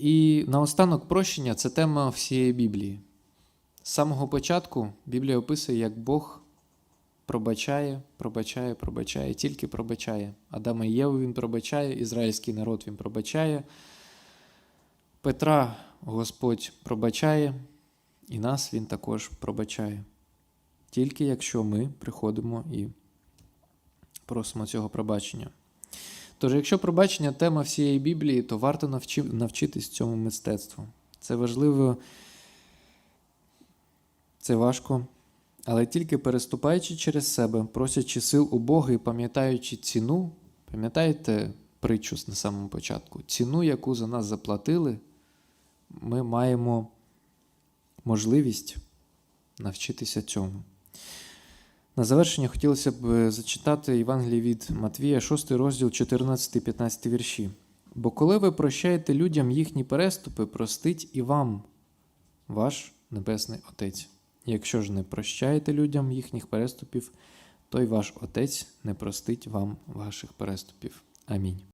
І наостанок прощення це тема всієї Біблії. З самого початку Біблія описує, як Бог пробачає, пробачає, пробачає, тільки пробачає. Адама і Єву він пробачає, ізраїльський народ він пробачає. Петра Господь пробачає, і нас Він також пробачає. Тільки якщо ми приходимо і просимо цього пробачення. Тож, якщо пробачення тема всієї Біблії, то варто навчи, навчитись цьому мистецтву. Це важливо, це важко, але тільки переступаючи через себе, просячи сил у Бога і пам'ятаючи ціну, пам'ятаєте притчу на самому початку, ціну, яку за нас заплатили, ми маємо можливість навчитися цьому. На завершення хотілося б е, зачитати Євангеліє від Матвія, 6 розділ, 14-15 вірші. Бо коли ви прощаєте людям їхні переступи, простить і вам ваш Небесний Отець. Якщо ж не прощаєте людям їхніх переступів, то й ваш Отець не простить вам ваших переступів. Амінь.